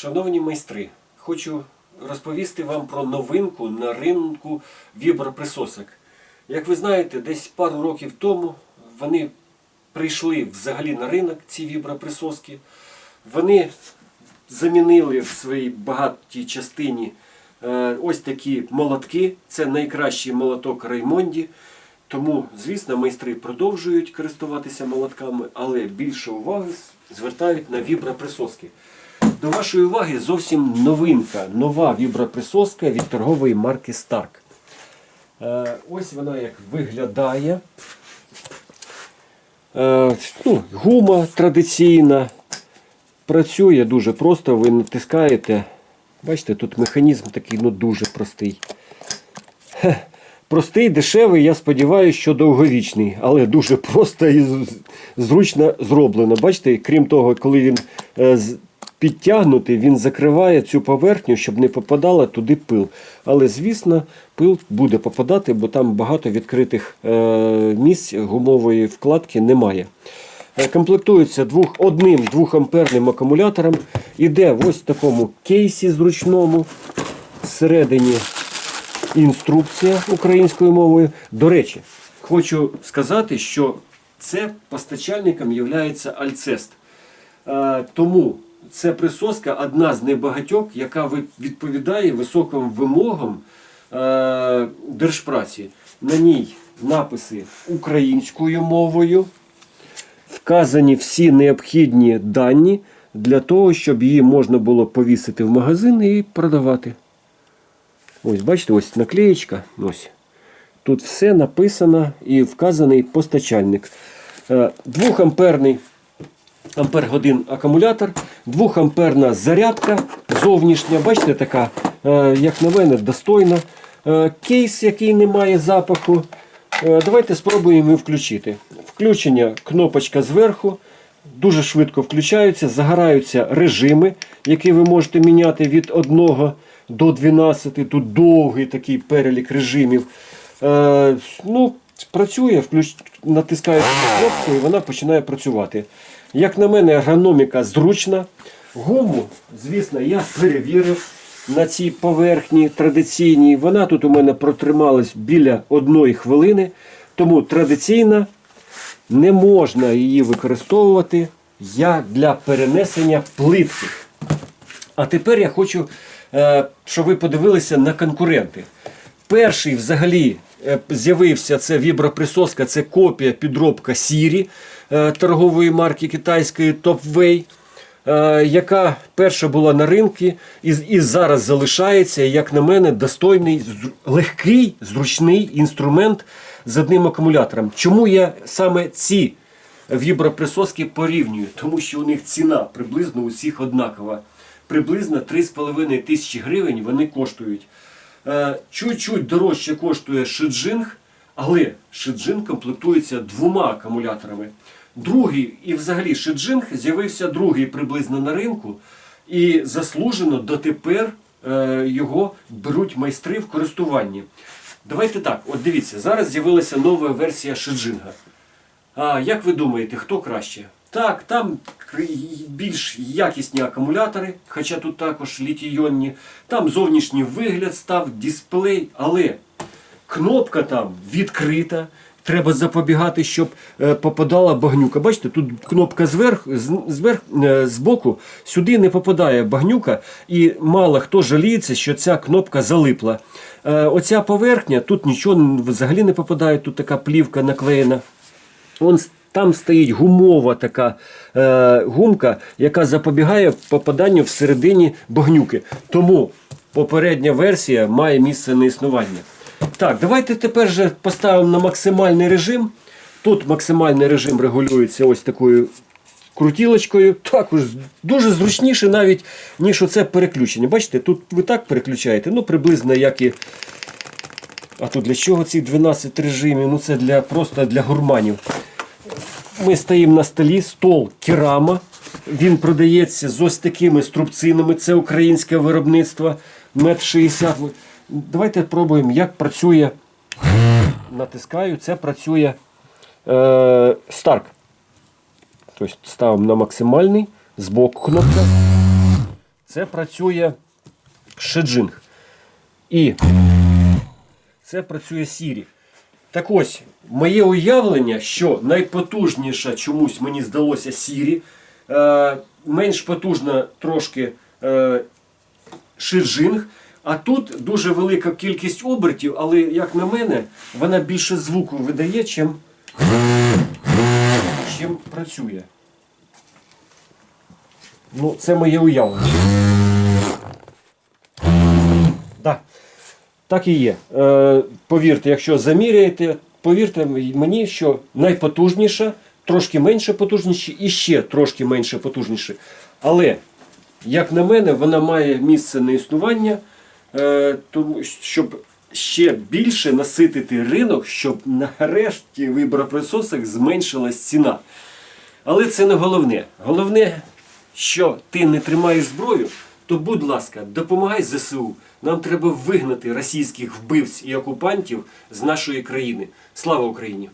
Шановні майстри, хочу розповісти вам про новинку на ринку віброприсосок. Як ви знаєте, десь пару років тому вони прийшли взагалі на ринок, ці віброприсоски. Вони замінили в своїй багатій частині е, ось такі молотки. Це найкращий молоток Раймонді. Тому, звісно, майстри продовжують користуватися молотками, але більше уваги звертають на віброприсоски. До вашої уваги зовсім новинка, нова віброприсоска від торгової марки Stark. Е, ось вона як виглядає. Е, ну, гума традиційна. Працює дуже просто, ви натискаєте. Бачите, тут механізм такий ну, дуже простий. Хе. Простий, дешевий, я сподіваюся, що довговічний, але дуже просто і зручно зроблено. Бачите, крім того, коли він е, підтягнутий, він закриває цю поверхню, щоб не попадала туди пил. Але, звісно, пил буде попадати, бо там багато відкритих е, місць гумової вкладки немає. Е, Комплектується двох, одним 2-амперним акумулятором. Іде в ось такому кейсі зручному. Всередині інструкція українською мовою. До речі, хочу сказати, що це постачальником є Альцест. Е, Тому це присоска одна з небагатьох, яка відповідає високим вимогам е, держпраці. На ній написи українською мовою. Вказані всі необхідні дані для того, щоб її можна було повісити в магазин і продавати. Ось, бачите, ось наклеєчка. Ось. Тут все написано і вказаний постачальник. Е, Двохамперний ампер годин акумулятор, двохамперна зарядка зовнішня, бачите, така, е, як на мене, достойна. Е, Кейс, який не має запаху. Е, Давайте спробуємо включити. Включення, кнопочка зверху. Дуже швидко включаються, загораються режими, які ви можете міняти від 1 до 12. Тут довгий такий перелік режимів. Ну, працює, натискаєте на кнопку і вона починає працювати. Як на мене, ергономіка зручна. Гуму, звісно, я перевірив на цій поверхні традиційній. Вона тут у мене протрималась біля одної хвилини. Тому традиційна не можна її використовувати як для перенесення плитки. А тепер я хочу, е, щоб ви подивилися на конкуренти. Перший взагалі з'явився це віброприсоска, це копія підробка Сірі е, торгової марки китайської е, яка перша була на ринку і, і зараз залишається, як на мене, достойний, легкий, зручний інструмент з одним акумулятором. Чому я саме ці віброприсоски порівнюю? Тому що у них ціна приблизно усіх однакова. Приблизно 3,5 тисячі гривень вони коштують. Е, Чуть-чуть дорожче коштує шиджинг, але шиджинг комплектується двома акумуляторами. Другий і взагалі шиджинг з'явився другий приблизно на ринку, і заслужено дотепер е, його беруть майстри в користуванні. Давайте так, от дивіться, зараз з'явилася нова версія шиджинга. А як ви думаєте, хто краще? Так, там більш якісні акумулятори, хоча тут також літійонні. Там зовнішній вигляд став, дисплей, але кнопка там відкрита. Треба запобігати, щоб е, попадала багнюка. Бачите, тут кнопка зверху, з, зверх, е, збоку, сюди не попадає багнюка, і мало хто жаліється, що ця кнопка залипла. Е, оця поверхня, тут нічого взагалі не попадає, тут така плівка наклеєна. Он, там стоїть гумова така е, гумка, яка запобігає попаданню всередині багнюки. Тому попередня версія має місце на існування. Так, давайте тепер же поставимо на максимальний режим. Тут максимальний режим регулюється ось такою крутілочкою. Також дуже зручніше навіть, ніж оце переключення. Бачите, тут ви так переключаєте, ну приблизно як і. А тут для чого ці 12 режимів? Ну це для, просто для гурманів. Ми стоїмо на столі, стол керама. Він продається з ось такими струбцинами. Це українське виробництво. Мет 60. Давайте пробуємо, як працює. Натискаю, це працює е, Stark. Тобто ставимо на максимальний, збоку кнопка. це працює шеджинг. І це працює сірі. Так ось, моє уявлення, що найпотужніша чомусь мені здалося сірі, е, менш потужна трошки е, шиджинг, а тут дуже велика кількість обертів, але, як на мене, вона більше звуку видає, чим, чим працює. Ну, це моє уявлення. Так і є. Е, повірте, якщо заміряєте, повірте мені, що найпотужніша, трошки менше потужніше і ще трошки менше потужніше. Але, як на мене, вона має місце на існування, е, тому щоб ще більше наситити ринок, щоб нарешті в виброприсосах зменшилась ціна. Але це не головне. Головне, що ти не тримаєш зброю, то будь ласка, допомагай ЗСУ. Нам треба вигнати російських вбивць і окупантів з нашої країни. Слава Україні!